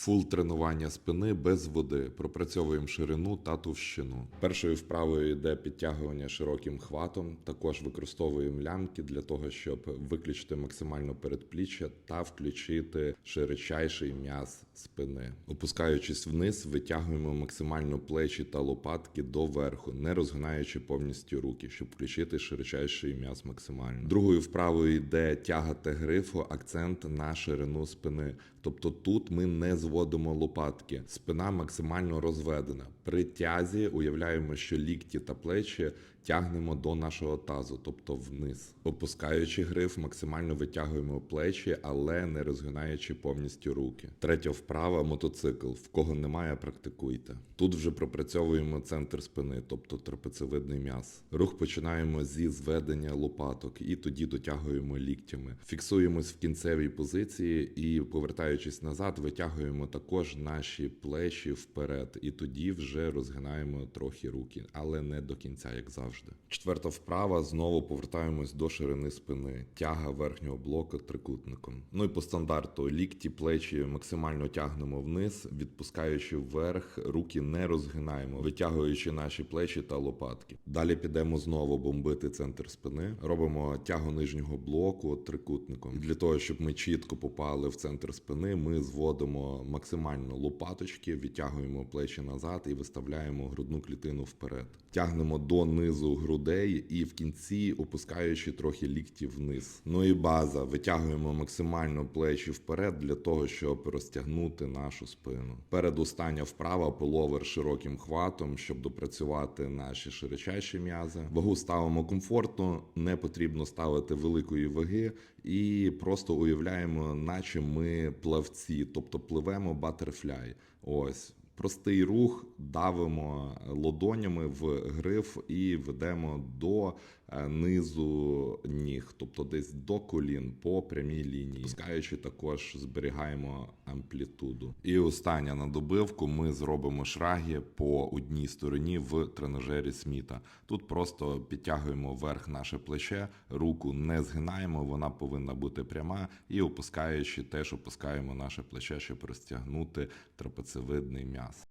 Фул тренування спини без води. Пропрацьовуємо ширину та товщину. Першою вправою йде підтягування широким хватом. Також використовуємо лямки для того, щоб виключити максимально передпліччя та включити широчайший м'яз спини. Опускаючись вниз, витягуємо максимально плечі та лопатки до верху, не розгинаючи повністю руки, щоб включити широчайший м'яз максимально. Другою вправою йде тяга Т-грифу, акцент на ширину спини. Тобто тут ми не зводимо лопатки, спина максимально розведена. При тязі уявляємо, що лікті та плечі тягнемо до нашого тазу, тобто вниз. Опускаючи гриф, максимально витягуємо плечі, але не розгинаючи повністю руки. Третя вправа мотоцикл. В кого немає, практикуйте. Тут вже пропрацьовуємо центр спини, тобто трапецевидний м'яз. Рух починаємо зі зведення лопаток і тоді дотягуємо ліктями. Фіксуємось в кінцевій позиції і, повертаючись назад, витягуємо також наші плечі вперед, і тоді вже розгинаємо трохи руки, але не до кінця, як завжди. Четверта вправа знову повертаємось до ширини спини, тяга верхнього блоку трикутником. Ну і по стандарту лікті, плечі максимально тягнемо вниз, відпускаючи вверх, руки не розгинаємо, витягуючи наші плечі та лопатки. Далі підемо знову бомбити центр спини. Робимо тягу нижнього блоку трикутником. Для того, щоб ми чітко попали в центр спини, ми зводимо максимально лопаточки, відтягуємо плечі назад і виставляємо грудну клітину вперед. Тягнемо до низу грудей і в кінці опускаючи трохи лікті вниз. Ну і база. Витягуємо максимально плечі вперед для того, щоб розтягнути нашу спину. Передостання вправа половер широким хватом, щоб допрацювати наші широчайші м'язи. Вагу ставимо комфортно, не потрібно ставити великої ваги, і просто уявляємо, наче ми плавці, тобто пливемо батерфляй. Ось. Простий рух, давимо лодонями в гриф і ведемо до низу ніг, тобто десь до колін по прямій лінії. Пускаючи також зберігаємо амплітуду. І остання на добивку ми зробимо шраги по одній стороні в тренажері Сміта. Тут просто підтягуємо вверх наше плече, руку не згинаємо, вона повинна бути пряма, і опускаючи теж опускаємо наше плече, щоб розтягнути трапецевидний м'яз.